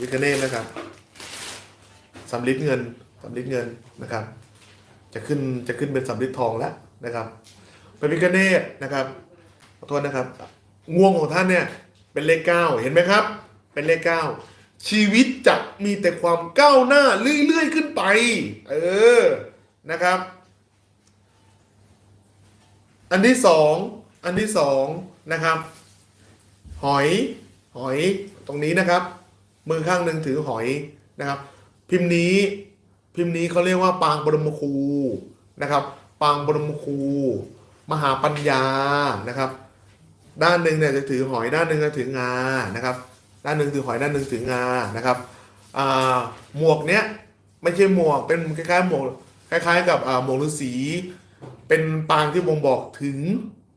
วิคเนตนะครับสำลิดเงินสำลิดเงินนะครับ จะขึ้นจะขึ้นเป็นสำลิดทองแล้วนะครับพระพิคเนตนะครับขอโทษนะครับงวงของท่านเนี่ยเป็นเลขเก้าเห็นไหมครับ เป็นเลขเก้าชีวิตจะมีแต่ความก้าวหน้าเรื่อยๆขึ้นไป เออนะครับ อันที่สองอันที่สองนะครับ หอยหอยตรงนี้นะครับ มือข้างหนึ่งถือหอยนะครับ พิมพ์นี้พิมพ์นี้เขาเรียกว่าปางบรมครูนะครับ ปางบรมครูมหาปัญญานะครับ ด้านหนึ่งเนี่ยจะถือหอยด้านหนึ่งจะถืองานะครับ ด้านหนึ่งถือหอยด้านหนึ่งถืองานะครับหมวกเนี้ยไม่ใช่หมวกเป็นคล้ายๆหมวกคล้ายๆ กับหมวกฤาษีเป็นปางที่บ่งบอกถึง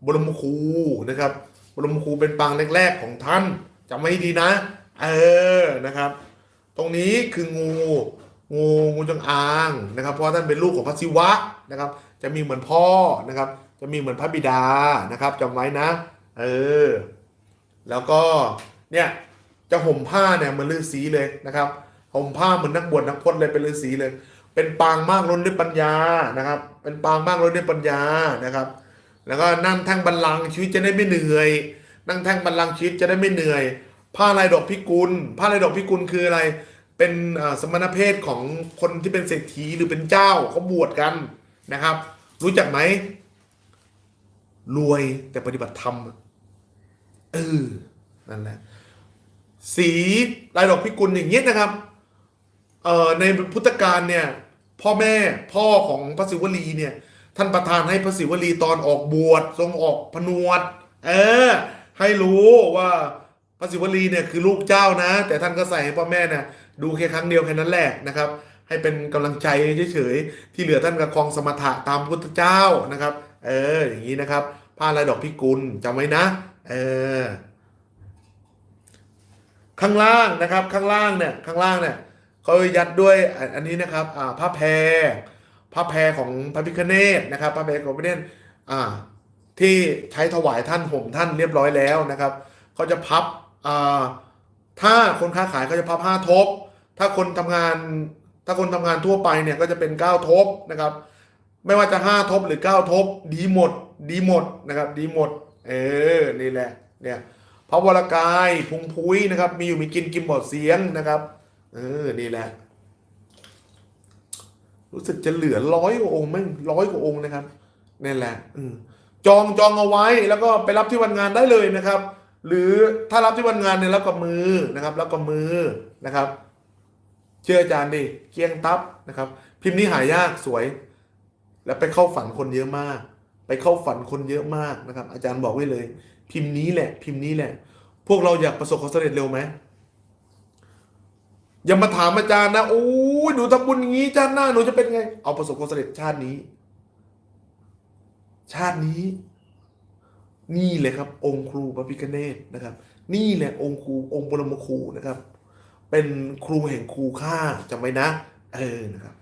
บรมครูนะครับ บรมครูเป็นปางแรก ๆ ของท่านจำไว้ดีนะ เออนะครับ ตรงนี้คืองูงูงูจงอางนะครับ เพราะท่านเป็นลูกของพระศิวะนะครับ จะมีเหมือนพ่อนะครับ จะมีเหมือนพระบิดานะครับจำไว้นะ เออ แล้วก็เนี่ยจะห่มผ้าเนี่ยเหมือนฤาษีเลยนะครับห่มผ้าเหมือนนักบวชนักพจน์เลยเป็นฤาษีเลย เป็นปางมากล้นด้วยปัญญานะครับ เป็นปางมากล้นด้วยปัญญานะครับ แล้วก็นั่งแท่งบัลลังก์ชีวิตจะได้ไม่เหนื่อย นั่งแท่งบัลลังก์ชีวิตจะได้ไม่เหนื่อย ผ้าลายดอกพิกุล ผ้าลายดอกพิกุลคืออะไร เป็นสมณเพศของคนที่เป็นเศรษฐีหรือเป็นเจ้าเขาบวชกันนะครับ รู้จักไหมรวยแต่ปฏิบัติธรรมเออนั่นแหละสีลายดอกพิกุลอย่างเงี้ยนะครับเอ่อในพุทธกาลเนี่ย พ่อแม่พ่อของพระศิวลีเนี่ย ท่านประทานให้พระศิวลีตอนออกบวชทรงออกผนวด เออ ให้รู้ว่า พระศิวลีเนี่ยคือลูกเจ้านะ แต่ท่านก็ใส่ให้พ่อแม่เนี่ยดูแค่ครั้งเดียวแค่นั้นแหละนะครับ ให้เป็นกำลังใจเฉยๆที่เหลือท่านก็ครองสมถะตามพุทธเจ้านะครับ เอออย่างนี้นะครับผ้าลายดอกพิกุลจำไว้นะเออข้างล่างนะครับข้างล่างเนี่ยข้างล่างเนี่ยเขายัดด้วยอันนี้นะครับอ่าผ้าแพรผ้าแพรของพระพิฆเนศนะครับผ้าแพรของพระพิฆเนศอ่าที่ใช้ถวายท่านห่มท่านเรียบร้อยแล้วนะครับเขาจะพับ ถ้าคนค้าขายเขาจะพับห้าทบ ถ้าคนทำงานถ้าคนทำงานทั่วไปเนี่ยก็จะเป็นเก้าทบนะครับ ไม่ว่าจะห้าทบหรือเก้าทบ ดีหมด ดีหมดนะครับ ดีหมด เออ นี่แหละ เนี่ยพระวรกายพุงพุ้ยนะครับ มีอยู่มีกินกินบอดเสียงนะครับ เออ นี่แหละ รู้สึกจะเหลือร้อยกว่าองค์มั้งร้อยกว่าองค์นะครับนี่แหละอจองจองเอาไว้แล้วก็ไปรับที่วันงานได้เลยนะครับ หรือถ้ารับที่วันงานเนี่ยรับกับมือนะครับรับกับมือนะครับ เชื่ออาจารย์ดิเกียงตับนะครับ พิมพ์นี้หายากสวย และไปเข้าฝันคนเยอะมาก ไปเข้าฝันคนเยอะมากนะครับ อาจารย์บอกไว้เลย พิมพ์นี้แหละ พิมพ์นี้แหละ พวกเราอยากประสบความสำเร็จเร็วไหมอย่ามาถามอาจารย์นะโอ้ยหนูทำบุญอย่างนี้ชาติหน้าหนูจะเป็นไง เอาประสบความสำเร็จชาตินี้ ชาตินี้ นี่เลยครับองค์ครูพระพิฆเนศนะครับ นี่แหละองค์ครูองค์บรมครูนะครับ เป็นครูแห่งครูข้าจำไว้นะ เออนะครับ